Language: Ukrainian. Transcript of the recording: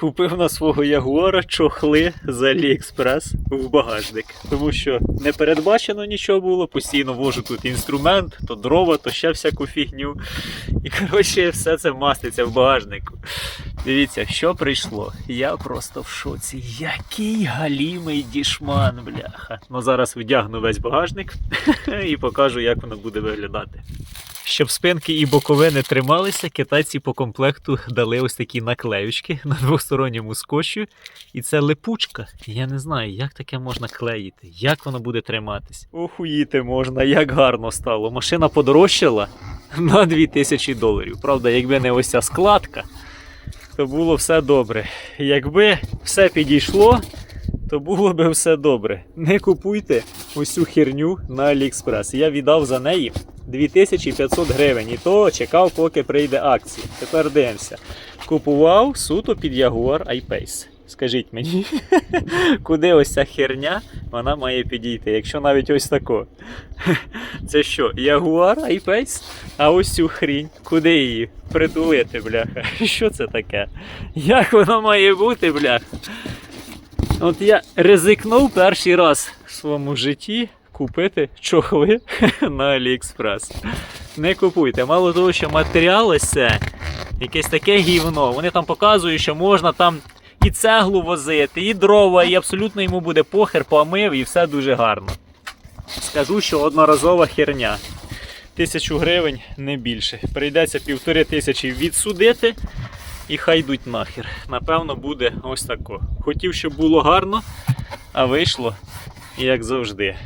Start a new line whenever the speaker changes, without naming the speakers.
Купив на свого Ягуара чохли з Аліекспрес в багажник. Тому що не передбачено нічого було, постійно вожу тут інструмент, то дрова, то ще всяку фігню. І коротше, все це маститься в багажнику. Дивіться, що прийшло. Я просто в шоці. Який галімий дішман, бляха. Ну зараз вдягну весь багажник і покажу, як воно буде виглядати. Щоб спинки і боковини трималися, китайці по комплекту дали ось такі наклеючки на двосторонньому скотчу. І це липучка. Я не знаю, як таке можна клеїти, як воно буде триматись. Охуїти можна, як гарно стало. Машина подорожчала на 2000 доларів. Правда, якби не ось ця складка, то було все добре. Якби все підійшло, то було би все добре. Не купуйте усю херню на AliExpress. Я віддав за неї 2500 гривень. І то чекав, поки прийде акція. Тепер дивимося. Купував суто під Jaguar I-Pace. Скажіть мені, куди ось ця херня вона має підійти, якщо навіть ось тако. Це що, Jaguar I-Pace? А ось цю хрінь, куди її притулити, бляха? Що це таке? Як воно має бути, бляха? От я ризикнув перший раз в своєму житті купити чохли на AliExpress. Не купуйте. Мало того, що матеріал ось це якесь таке гівно. Вони там показують, що можна там і цеглу возити, і дрова, і абсолютно йому буде похер, помив, і все дуже гарно. Скажу, що одноразова херня. Тисячу гривень не більше. Прийдеться півтори тисячі відсудити і хай йдуть нахер. Напевно, буде ось тако. Хотів, щоб було гарно, а вийшло як завжди.